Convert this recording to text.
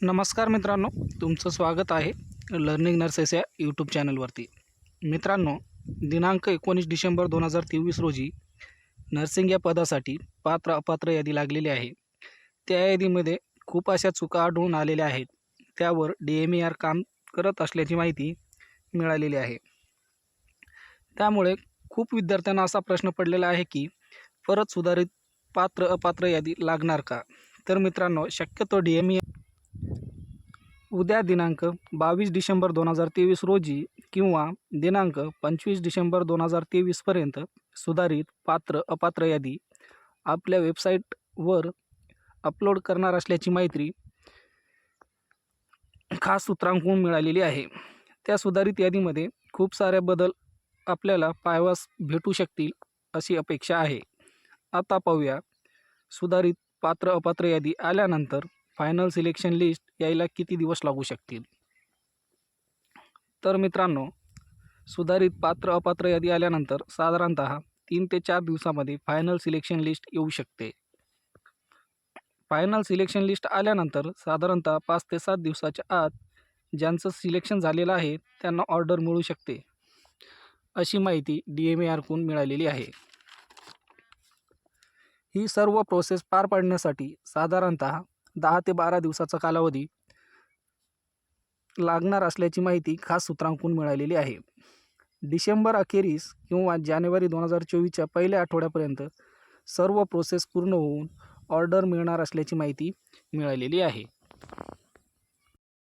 नमस्कार मित्रांनो तुमचं स्वागत आहे लर्निंग नर्सेस या यूट्यूब चॅनलवरती. मित्रांनो दिनांक एकोणीस डिसेंबर दोन हजार तेवीस रोजी नर्सिंग या पदासाठी पात्र अपात्र यादी लागलेली आहे. त्या यादीमध्ये खूप अशा चुका आढळून आलेल्या आहेत. त्यावर डी एम ई आर काम करत असल्याची माहिती मिळालेली आहे. त्यामुळे खूप विद्यार्थ्यांना असा प्रश्न पडलेला आहे की परत सुधारित पात्र अपात्र यादी लागणार का? तर मित्रांनो शक्यतो डी एम ई उद्या दिनांक बावीस डिसेंबर दोन हजार तेवीस रोजी किंवा दिनांक पंचवीस डिसेंबर दोन हजार तेवीसपर्यंत सुधारित पात्र अपात्र यादी आपल्या वेबसाईटवर अपलोड करणार असल्याची माहिती खास सूत्रांकडून मिळालेली आहे. त्या सुधारित यादीमध्ये खूप सारे बदल आपल्याला पायवास भेटू शकतील अशी अपेक्षा आहे. आता पाहूया. सुधारित पात्र अपात्र यादी आल्यानंतर फायनल सिलेक्शन लिस्ट यायला किती दिवस लागू शकतील? तर मित्रांनो सुधारित पात्र अपात्र यादी आल्यानंतर साधारणत तीन ते चार दिवसामध्ये फायनल सिलेक्शन लिस्ट येऊ शकते. फायनल सिलेक्शन लिस्ट आल्यानंतर साधारणतः पाच ते सात दिवसाच्या आत ज्यांचं सिलेक्शन झालेलं आहे त्यांना ऑर्डर मिळू शकते. अशी माहिती डी एम ए आरकडून मिळालेली आहे. ही सर्व प्रोसेस पार पाडण्यासाठी साधारणतः दहा ते बारा दिवसाचा कालावधी लागणार असल्याची माहिती खास सूत्रांकडून मिळालेली आहे. डिसेंबर अखेरीस किंवा जानेवारी दोन हजार चोवीसच्या पहिल्या आठवड्यापर्यंत सर्व प्रोसेस पूर्ण होऊन ऑर्डर मिळणार असल्याची माहिती मिळालेली आहे.